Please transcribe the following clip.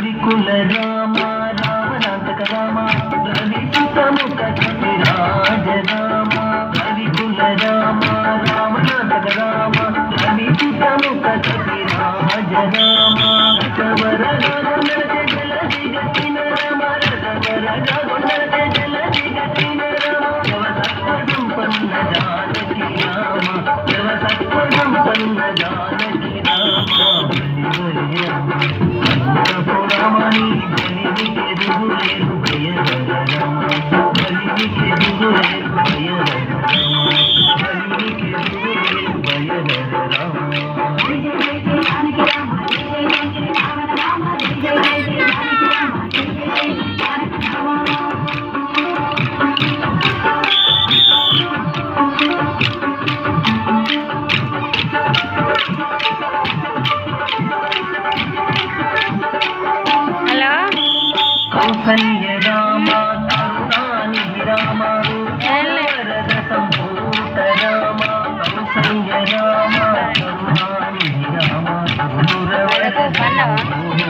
హరికుల రామ రావణాంతక రామ రవి సుతముఖ రాజ రామ హరికుల రామ రావణాంతక రామ రవి సుతముఖ రాజ రామ కవర రామ సంజయ రామ కరుణాని రామ వరద సంభూత రామ కౌసల్య రామ కరుణాని రామ గురువరద సంభూత